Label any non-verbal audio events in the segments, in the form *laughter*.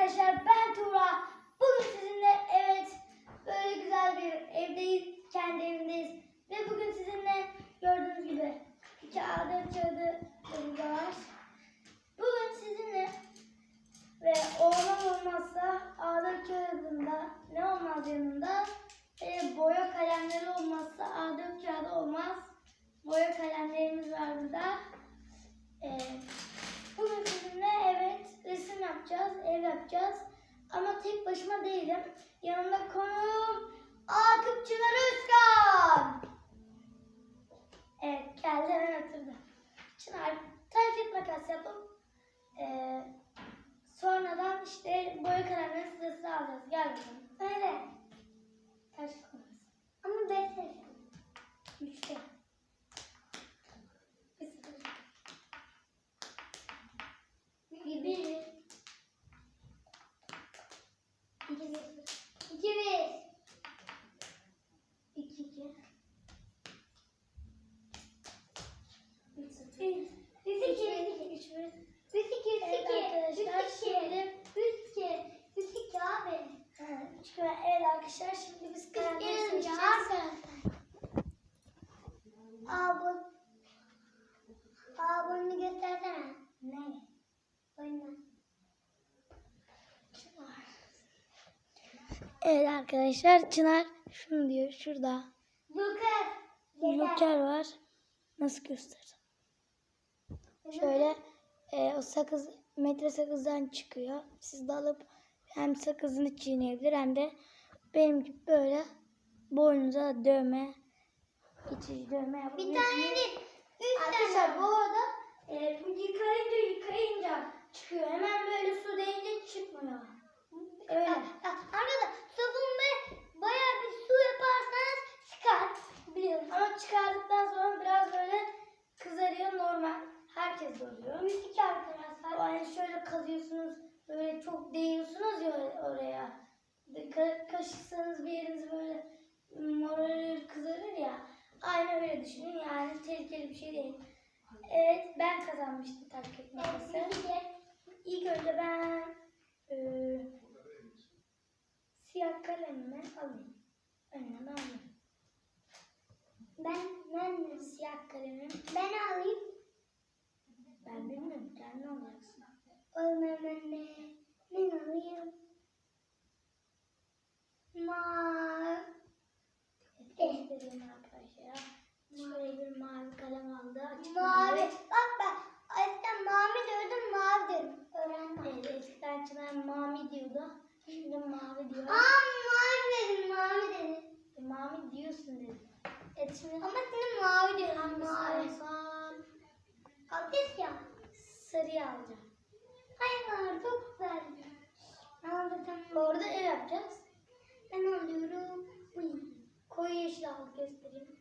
arkadaşlar ben Tuğra. Bugün sizinle evet böyle güzel bir evdeyiz. Kendi evimdeyiz. Ve bugün sizinle gördüğünüz gibi iki A4 kağıdı önümde var. Bugün sizinle ve olmaz olmazsa A4 kağıdında ne olmaz yanında e, boya kalemleri olmazsa A4 kağıdı olmaz. Boya kalemlerimiz var burada. E, bugün sizinle evet resim yapacağız, ev yapacağız. Ama tek başıma değilim. Yanımda konuğum Akıp Çınar Özkan. Evet geldi hemen oturdu. Çınar et makas yapıp e, sonradan işte boya kalemlerin sırasını alacağız. Gel bakalım. Öyle. Taş makas. Ama seçtim. Üçte. Bir sıfır. Bir. Bir. İki bir. İki bir. İki iki. Üç sıfır. Üç iki. Üç bir. Üç iki. Evet iki. arkadaşlar, şimdi. Üç iki. Üç iki abi. Üç iki. Evet arkadaşlar şimdi biz kalemleri seçeceğiz. Aa bunu göstersene. Ne? Oyna. Evet arkadaşlar Çınar şunu diyor şurada. Joker. Joker var. Nasıl göstereyim? Şöyle e, o sakız metre sakızdan çıkıyor. Siz de alıp hem sakızını çiğneyebilir hem de benim gibi böyle boynunuza dövme, içici dövme Bir yapabilirsiniz. tane değil. Üç Arkadaşlar tane. bu arada e, bu yıkayınca yıkayınca çıkıyor. Hemen böyle su değince çıkmıyor. Öyle. Arkadaşlar sabun ve bayağı bir su yaparsanız çıkar. Biliyorum. Ama çıkardıktan sonra biraz böyle kızarıyor normal. Herkes oluyor. Müzik arkadaşlar. Yani şöyle kazıyorsunuz, böyle çok değiyorsunuz ya oraya. Ka- kaşıksanız bir yeriniz böyle morarır, kızarır ya. Aynı öyle düşünün yani tehlikeli bir şey değil. Evet ben kazanmıştım takip etmesi. Evet, İlk önce ben eee siyah kalemimi alayım. Önüne ben alayım. Ben ben de Siyah kalemim ben alayım. ben bilmiyorum sen ne alacaksın? O zaman ben alayım. Ma Göstereyim arkadaşlar. Şöyle bir mavi kalem aldı. Mavi. Bak ben eskiden mavi diyordum mavi diyorum. Öğrendim. Evet, eskiden Çınar mavi diyordu. Şimdi mavi diyor. Aa mavi dedim mavi dedim. E, mavi diyorsun dedi. Evet şimdi Ama şimdi mavi diyorum mavi. alsam? Aldık ya. Sarıyı alacağım. Hayır çok güzel. Aldım tamam. Orada ev yapacağız. Ben alıyorum. Koyu yeşil aldık göstereyim.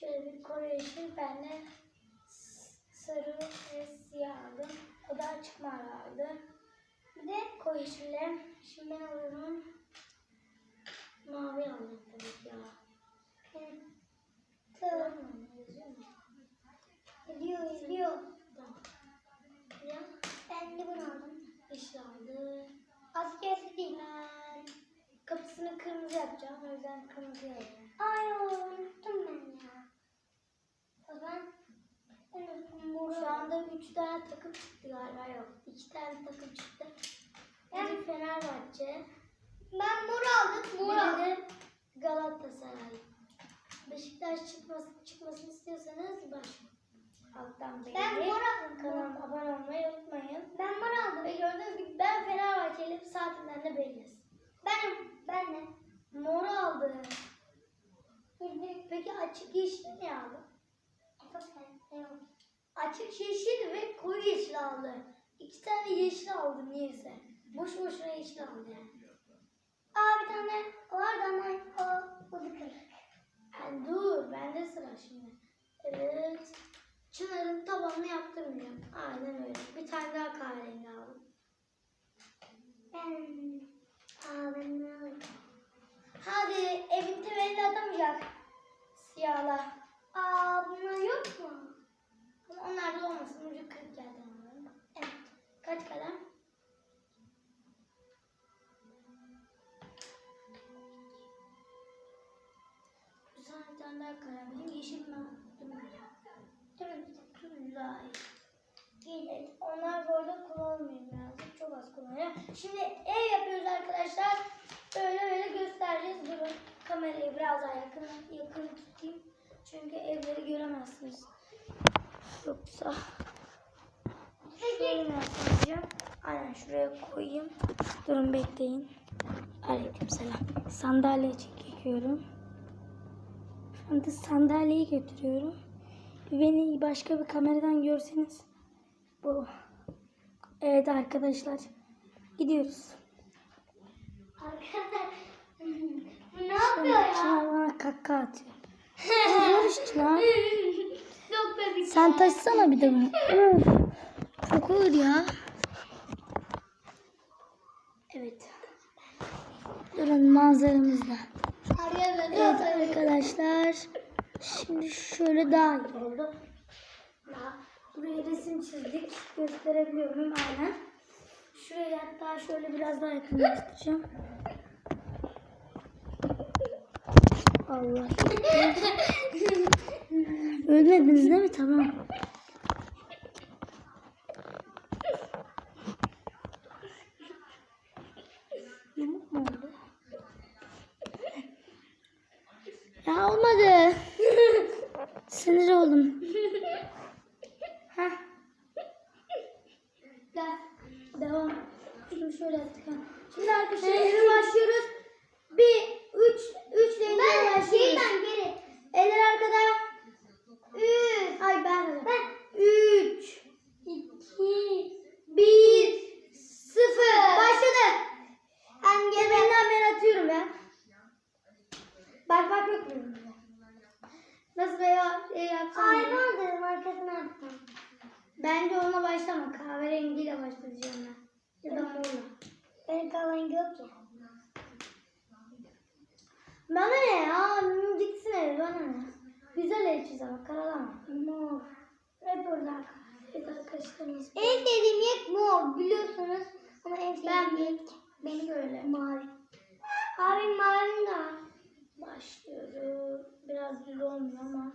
Şöyle bir koyu yeşil ben de sarı ve siyah aldım. O da açık mavi aldı. Bir de koyu yeşille. Şimdi ben alıyorum. Mavi aldım tabii ya. Tamam. Tamam. Ya Ben de bunu aldım. yeşil aldı. Askersi değil. Ben kapısını kırmızı yapacağım. O yüzden kırmızı yapacağım. Ay unuttum ben ya. O zaman ben bunu. Şu anda üç tane takım çıktı galiba yok. İki tane takım çıktı. Biri Fenerbahçe, Ben mor aldım. Mor aldım. Galatasaray. Beşiktaş çıkması, çıkmasını istiyorsanız baş alttan belli. Ben mor aldım. Kanalıma abone olmayı unutmayın. Ben mor aldım. Ve gördüğünüz gibi ben Fenerbahçeliyim saatinden de belli. Benim. Ben de. Mor aldı. Peki açık yeşil ne aldı? Yok. Açık yeşil ve koyu yeşil aldı. İki tane yeşil aldı niyeyse. Boş boşuna yeşil aldı yani. Aa bir tane vardı ama o da kırık. Yani dur bende sıra şimdi. Evet. Çınar'ın tabanını yaptırmayacağım. Aynen öyle. Bir tane daha kahverengi aldım. Ben alayım? Hadi evin temelini atamayacak. Siyahlar. Aa bunlar yok mu? Onlar da olmasın. Ucu kırık yerden alalım. Evet. Kaç kalem? Bir tane tane daha kalem. Benim yeşil mi? Durun güzel. Evet. Onlar bu arada kullanmıyor birazcık. Çok az kullanıyor. Şimdi ev yapıyoruz arkadaşlar. Böyle böyle göstereceğiz. Durun. Kamerayı biraz daha yakın, yakın tutayım. Çünkü evleri göremezsiniz. Yoksa şöyle yapacağım. Aynen şuraya koyayım. Durun bekleyin. Aleykümselam. Sandalye çekiyorum. Anda sandalyeyi götürüyorum. Beni başka bir kameradan görseniz bu. Evet arkadaşlar. Gidiyoruz. Arkadaşlar. *laughs* Bu ne yapıyor ya? Bana kaka atıyor. Çok bebek. *laughs* Sen taşısana bir de bunu. Öf, Çok ağır ya. Evet. Durun manzaramızda. Evet arkadaşlar. Şimdi şöyle daha iyi oldu. Buraya resim çizdik. Gösterebiliyor muyum? Aynen. Şurayı hatta şöyle biraz daha yakınlaştıracağım. Allah. *laughs* Ölmediniz değil mi? Tamam. Ya olmadı. Sinir oldum. Heh. Gel. Devam. Şimdi şöyle yaptık. ha. Şimdi arkadaşlar başlıyoruz. Bir, üç, üç ile Ben başlıyoruz. şeyden geri. Eller arkada. Üç. Ay ben. Ben. Üç. iki, Bir. Sıfır. Başladı. Ben geberinden ben atıyorum ya. Bak bak yok mu? Nasıl be ya? Şey yapsam. Ay ya. ne dedim arkasına attım. Bence onunla başlama. Kahverengiyle başlayacağım ben. Ya da morla. Benim kahverengi yok ya. Bana ne ya? Gitsin eve bana ne? Güzel ev çiz ama karalama. Mor. Hep orada. Evet arkadaşlarımız. En sevdiğim renk mor biliyorsunuz. Ama en sevdiğim renk Benim böyle. mavi. Abi mavi de. Başlıyoruz. Biraz düz olmuyor ama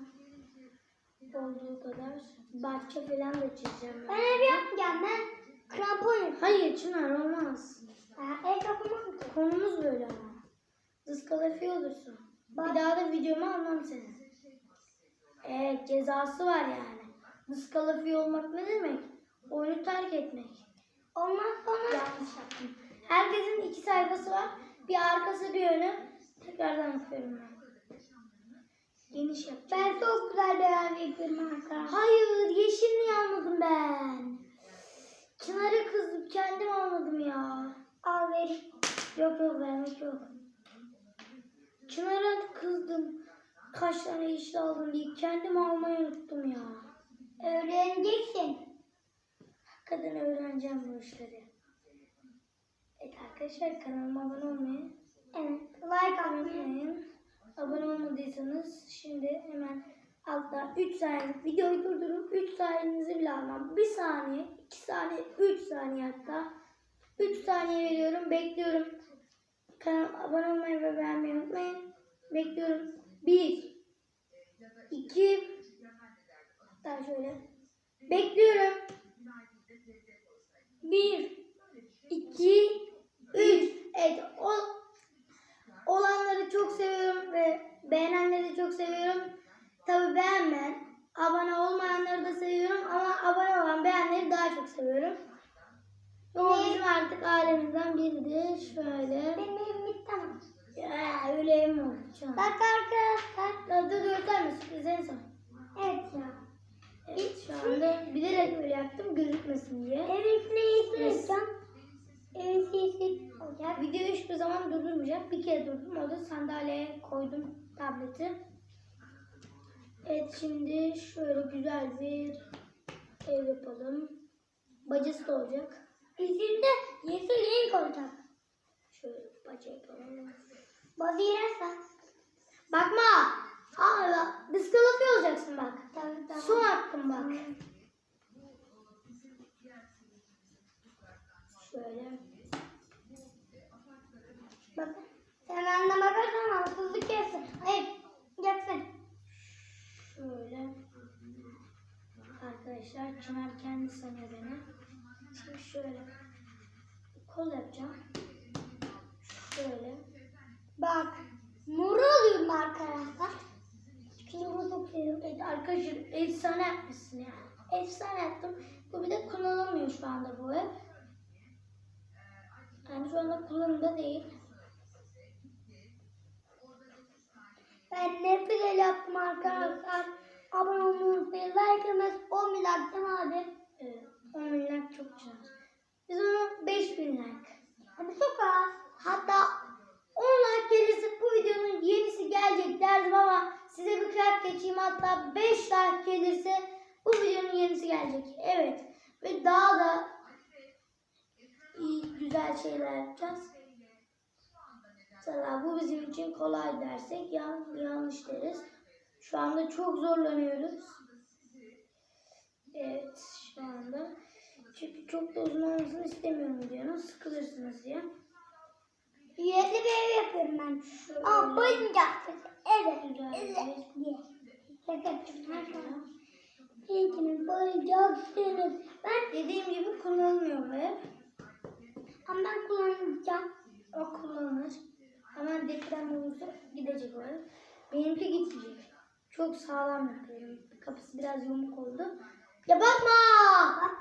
olduğu kadar. Bahçe falan da çizeceğim. Ben ev yapmayacağım ben. Krampon yapacağım. Hayır Çınar olmaz. Ha, ev yapamam ki. Konumuz böyle ama. Diskalifiye olursun. Bir daha da videomu almam seni. Evet cezası var yani. Diskalifiye olmak ne demek? Oyunu terk etmek. Ondan sonra Yanlış yaptım. Herkesin iki sayfası var. Bir arkası bir önü. Tekrardan yapıyorum ben. Geniş yapacağım. ben çok güzel yapıyorum arkadaşlar. Hayır yeşil niye almadım ben? Çınar'ı kızdım kendim almadım ya. Al ver. Yok yok vermek yok. Çınar'a kızdım. Kaç tane yeşil aldım diye kendim almayı unuttum ya. Öğreneceksin. Hakikaten öğreneceğim bu işleri. Evet arkadaşlar kanalıma abone olmayı Evet. Like atmayı. Abone olmadıysanız şimdi hemen altta 3 saniye videoyu durdurup 3 saniyenizi bile almam. 1 saniye, 2 saniye, 3 saniye hatta. 3 saniye veriyorum. Bekliyorum. Kanalıma abone olmayı ve beğenmeyi unutmayın. Bekliyorum. 1 2 Hatta şöyle. Bekliyorum. 1 2 3 Evet o olanları çok seviyorum ve beğenenleri çok seviyorum. Tabi beğenmeyen, abone olmayanları da seviyorum ama abone olan beğenenleri daha çok seviyorum. O bizim artık ailemizden biridir. Şöyle. Benim evim bitti ama. Ya, öyle evim oldu şu an. Bak arkadaşlar. Tadı gösterme sürpriz en son. Evet ya. Evet şu anda bilerek böyle yaptım gözükmesin diye. Evin içine yapacağım. Evin içi yeşil olacak. Videoyu hiçbir zaman durdurmayacak. Bir kere durdum. O da sandalyeye koydum tableti. Evet şimdi şöyle güzel bir ev yapalım. Bacası da olacak. Yüzünde yeşil koyacağım. Şöyle bacağı kalalım. Bazı yersen. Bakma. Aa, diskalifiye olacaksın bak. Tabii, tabii. Son hakkın bak. Tamam. Şöyle. Bak. Sen anne bakarsan haksızlık yersin. Hayır. Yatsın. Şöyle. Arkadaşlar Çınar kendi sanıyor beni. Şimdi şöyle kol yapacağım. Şöyle. Bak. Mor alıyorum arkadaşlar. Çünkü bunu. Evet arkadaşlar efsane yapmışsın yani. Efsane yaptım. Bu bir de kullanılmıyor şu anda bu ev. Yani şu anda kullanımda değil. Ben nefret el yaptım arkadaşlar. Abone olmayı unutmayın. Like etmez 10 bin abi. Evet, 10 bin like çok güzel. Biz onu 5 bin like. Abi çok az. Hatta 10 like gelirse bu videonun yenisi gelecek derdim ama size bir kıyak geçeyim. Hatta 5 like gelirse bu videonun yenisi gelecek. Evet. Ve daha da iyi, güzel şeyler yapacağız. Mesela bu bizim için kolay dersek yan, yanlış deriz. Şu anda çok zorlanıyoruz. Evet şu anda. Çünkü çok da uzun olmasını istemiyorum videonun. Sıkılırsınız diye. Üyeli bir ev yapıyorum ben. Şöyle. Aa bayılacaksın. Evet. Evet. İlkini bayılacaksınız. Ben Dediğim gibi kullanılmıyor bu ev. ama ben kullanacağım. O kullanılır. Hemen deprem olursa gidecek o ev. Benimki gitmeyecek. Çok sağlam yapıyorum. Kapısı biraz yumuk oldu. Ya bakma!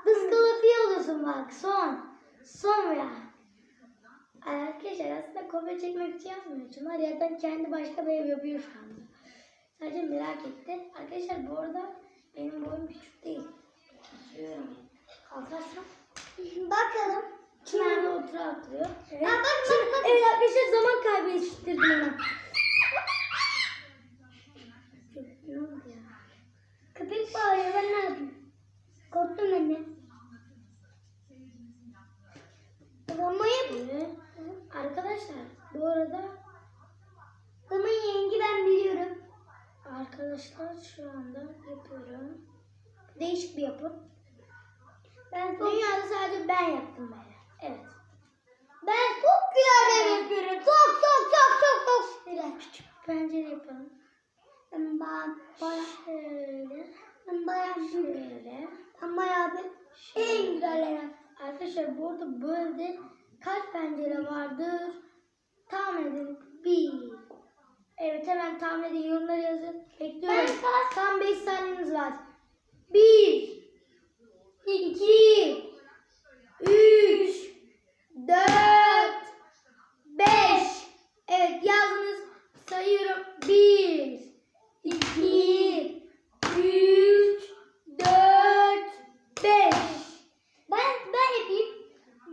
Diskalifiye olursun bak. Son. Son ya. Ay Arkadaşlar aslında kopya çekmek için yapmıyor. Çınar zaten kendi başka bir ev yapıyor şu anda. Sadece merak etti. Arkadaşlar bu arada benim boyum küçük değil. Kalkarsam Bakalım. Da otura atlıyor. Evet. Aa, bak bak bak. Evet arkadaşlar zaman kaybı eşittirdim ona. Ne oldu ya? Köpek bağırıyor ben ne yapayım? Korktum ben de. Ramayı Evet. Arkadaşlar bu arada Zaman yengi ben biliyorum. arkadaşlar şu anda yapıyorum. Değişik bir yapı. Ben çok, Dünyada sadece ben yaptım böyle. Evet. ben çok güzel ev yapıyorum. Çok çok çok çok çok güzel. Küçük pencere yapalım. Ben bayağı Şöyle. ben bayağı Şöyle. ben bayağı bir en güzel ev. Arkadaşlar bu arada bu evde kaç pencere vardır? Tahmin edin. Bir. Evet hemen tahmin edin. Yorumlara yazın. Bekliyorum. Tam 5 saniyeniz var. Bir. iki, Üç. Dört. Beş. Evet yazdınız. Sayıyorum. Bir. iki, Üç. Dört. Beş. Ben ben yapayım.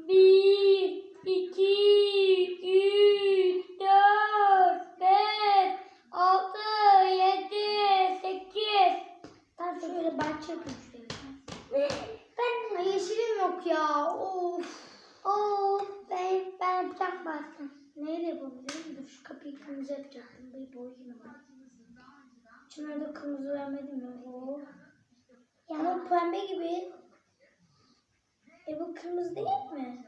Bir, iki, üç, dört, beş, altı, yedi, sekiz. Ben şöyle bahçe yapayım şuraya. Ben Ay yeşilim yok ya. Of. Oo ben ben yapacak bastım. Neyle yapabilirim? Dur şu kapıyı kırmızı yapacaktım. Bir boyayayım ama. Şunlara da kırmızı vermedim ya. Oo. Ya Ama pembe gibi. E bu kırmızı değil mi?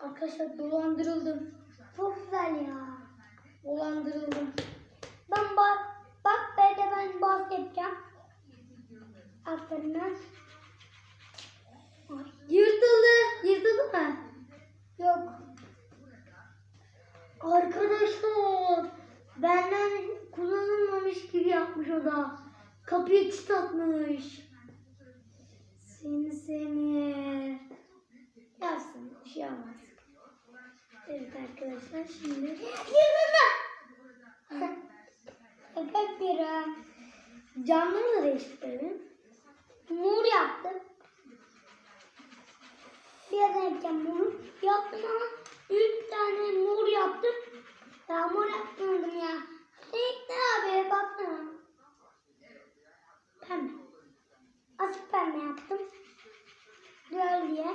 Arkadaşlar dolandırıldım. çok güzel ya. Dolandırıldım. Ben bak bak böyle ben bas yapacağım. Lan. Yırtıldı. Yırtıldı mı? Yok. Arkadaşlar benden kullanılmamış gibi yapmış o da. Kapıyı çıtlatmış. Seni seni. Yapsın bir şey olmaz. Evet arkadaşlar şimdi Yırtıldı. Köpek biri. camları da değiştirelim. Mur yaptım. Biraz yapacağım mur. Yaptım ama üç tane mur yaptım. Ya mur yapmadım ya. İlk ne abi baksana. Pembe. Açık pembe yaptım. Güzel diye.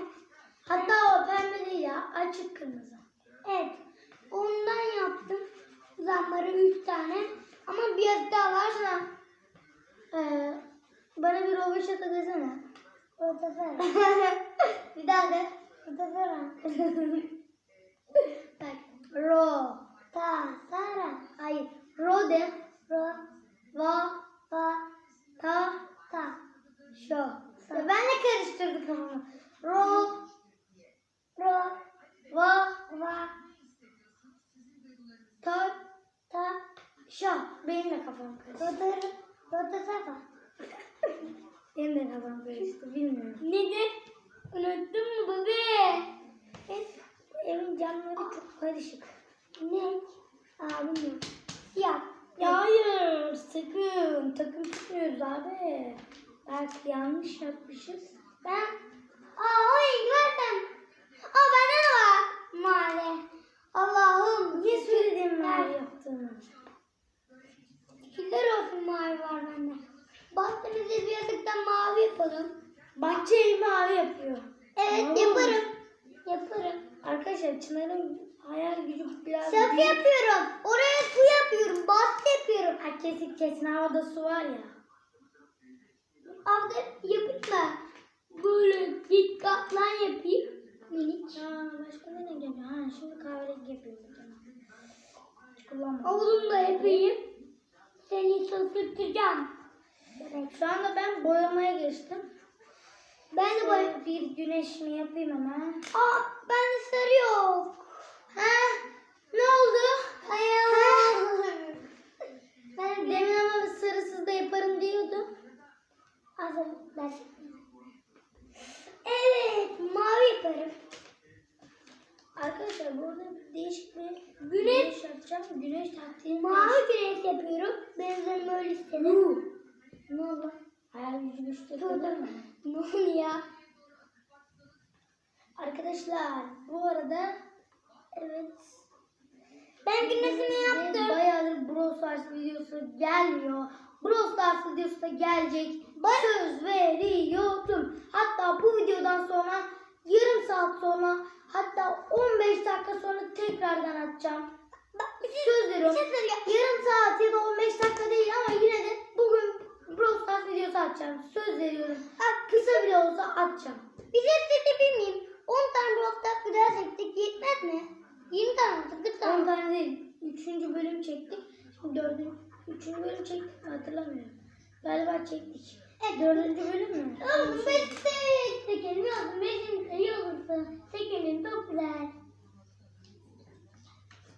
Hatta o pembe değil ya açık kırmızı. Evet. Ondan yaptım. Zamları üç tane. Ama biraz daha var. Versene. Ee, bana bir rovaşata desene. Ortasana. *laughs* bir daha de. Ortasana. *laughs* Bak. Ro. Ta, sara. Hayır. Ro de. Ro, Va. va, Ta. ta. Şu. Ya ben de karıştırdık ama. Ro. Ro. Va. Va. Ta. Ta. Şa. Benim de kafam karıştı. Rotasafa. Benim de kafam karıştı. Bilmiyorum. Nedir? Unuttun mu bebe? Evet. Evin camları çok karışık. Ne? Aa bilmiyorum. Ya. Ya hayır. Sakın. Takım tutmuyoruz abi. Belki yanlış yapmışız. Ben Aa hayır gördüm. Aa bende de var. Mavi. Allah'ım. Niye söyledin Ben- mavi yaptığını? Şükürler olsun mavi var bende. Bahçemizi bir yatıktan mavi yapalım. Bahçeyi mavi yapıyor. Evet Oo. yaparım. Yaparım. Arkadaşlar Çınar'ın hayal gücü biraz Şaka büyük. yapıyorum. Oraya su yapıyorum. Bahçe yapıyorum. Ha, kesin kesin havada su var ya. Avda yapayım mı? Böyle dikkatlen yapayım. Minik. Aa, başka ne geliyor? Ha, şimdi kahverengi yapıyorum. Hiç kullanmadım. Oğlum da yapayım. Seni şaşırtacağım. Şu anda ben boyamaya geçtim. Ben de boy... Şöyle bir güneş mi yapayım hemen? Aa ben de sarı yok. Ha? Ne oldu? Ayağım. Ben de Demin ama sarısız da yaparım diyordu. Hazır. Ben. Evet mavi yaparım. Arkadaşlar burada değişik bir Güneş- yapacağım. Güneş taktiğini Mavi güneş yapıyorum. Benzerim öyle istedim. Ne oldu? Hayal gücü güçlü dur. mı? Ne oluyor ya? Arkadaşlar bu arada evet Ben Bizim yaptım. Bayağıdır Brawl Stars videosu gelmiyor. Brawl Stars videosu da gelecek. Söz veriyorum. Hatta bu videodan sonra yarım saat sonra hatta 15 dakika sonra tekrardan atacağım. Bak bir şey, Söz bir veriyorum. şey. Yarım saat ya da 15 dakika değil ama yine de bugün Brawl Stars videosu atacağım. Söz veriyorum. Kısa bile olsa atacağım. Bir şey söyleyebilir miyim? 10 tane Brawl video çektik yetmez mi? 20 tane oldu. 40 10 tane. tane değil. 3. bölüm çektik. Şimdi 4. 3. bölüm çektik mi hatırlamıyorum. Galiba çektik. Evet. 4. bölüm mü? Oğlum ben de çekelim yazdım. Benim iyi olursa çekelim çok güzel.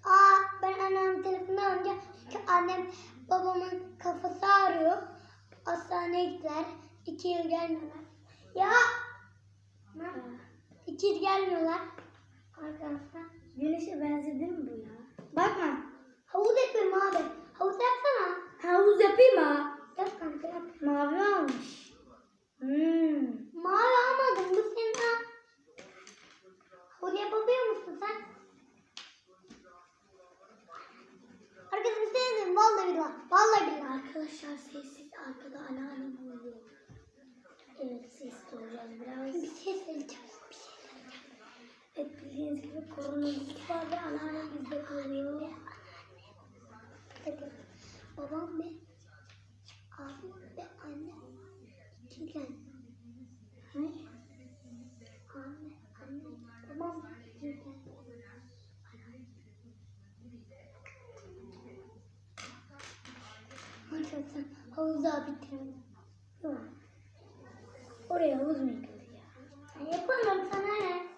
Aa ben annemin telefonunu alınca çünkü annem babamın kafası ağrıyor. Hastaneye gittiler. İki yıl gelmiyorlar. Ya Ha. İki yıl gelmiyorlar. Arkadaşlar. Güneşe benzedi mi bu ya? Bakma. Havuz yapıyorum abi. Havuz yapsana. Havuz yapayım ha. Yap kanka yap. Mavi almış. Hmm. Mavi almadım. Bu senin ha. Havuz yapabiliyor musun sen? Arkadaşlar bir şey. Vallahi billahi. Vallahi billahi. Arkadaşlar sessiz arkada anneannem oluyor. Evet sessiz olacağız biraz. Bir şey söyleyeceğim. Bildiğiniz gibi koronavirüs var ve anneannem bizde kalıyor. söyleyeceğim. Babam ve abim ve annem ikiden. Ne? Anne, anne, babam ikiden. Arkadaşlar havuzu daha bitirmedim. Yok. Oraya havuz mu yıkıldı ya? Ya Yapalım sana ne?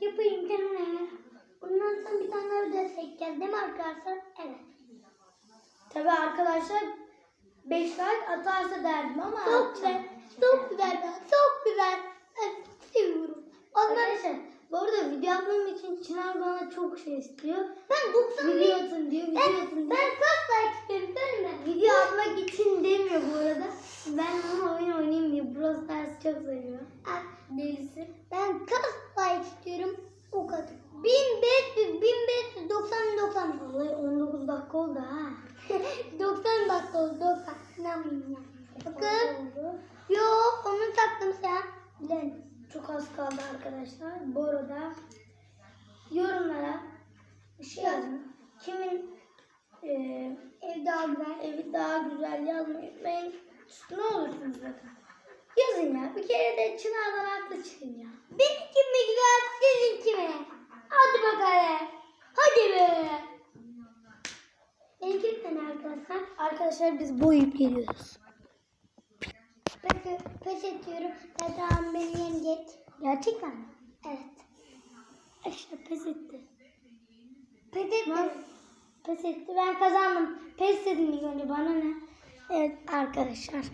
Yapayım kendime. Bundan sonra bir tane daha video çekeceğiz değil mi arkadaşlar? Evet. Tabi arkadaşlar 5 like atarsa derdim ama Çok güzel. Çok güzel. Çok güzel. Ben seviyorum. Ondan Arkadaşlar bu arada video atmam için Çınar bana çok şey istiyor. ben 90 Video atın diyor, video Ben, atın ben diyor. kaç like istiyorum söyleme. Video atmak için demiyor bu arada. Ben ona oyun oynayayım diye Brawl Stars çok seviyor. Delisi. Ben kaç like istiyorum? O kadar. 1500, 1500, 90, 90. Vallahi 19 dakika oldu ha. *laughs* 90 dakika oldu 90. İnanmayayım ya. Bakın. Yok onu taktım sen. Bilen. Çok az kaldı arkadaşlar. Bu arada yorumlara bir şey yazın. Kimin eee Ev daha güzel. evi daha güzel yazmayı unutmayın. Ne olursunuz zaten. Yazın ya. Bir kere de Çınar'dan haklı çıkın ya. Benimki mi güzel sizinki mi? Hadi bakalım. Hadi be. Benimki ne arkadaşlar? Arkadaşlar biz boyup geliyoruz. Ben Çünkü pes ediyorum. Dedem beni yenecek. Gerçekten mi? Evet. İşte pes etti. Pes ettim. Pes etti. Ben kazandım. Pes dedim ilk önce bana ne? Evet arkadaşlar.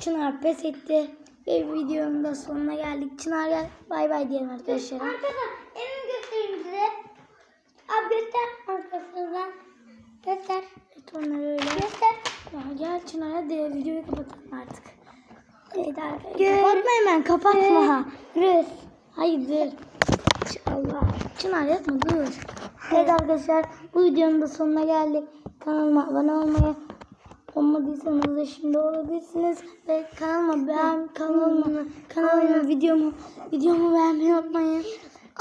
Çınar pes etti. Ve videonun da sonuna geldik. Çınar gel. Bay bay diyelim arkadaşlar. Arkadaşlar elimi göstereyim size. Abi göster arkasından. Göster. Evet onları öyle. Göster. Ya gel Çınar hadi videoyu kapatalım artık. Evet arkadaşlar. Kapatma hemen kapatma. Rüz. Hayır. Allah. Çınar yapma dur. Evet arkadaşlar bu videonun da sonuna geldik. Kanalıma abone olmayı olmadıysanız da şimdi olabilirsiniz. Ve kanalıma beğen kanalıma kanalıma videomu videomu beğenmeyi unutmayın.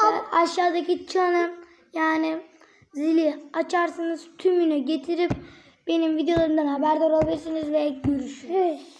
Ve aşağıdaki çanı yani zili açarsınız tümünü getirip benim videolarımdan haberdar olabilirsiniz ve görüşürüz.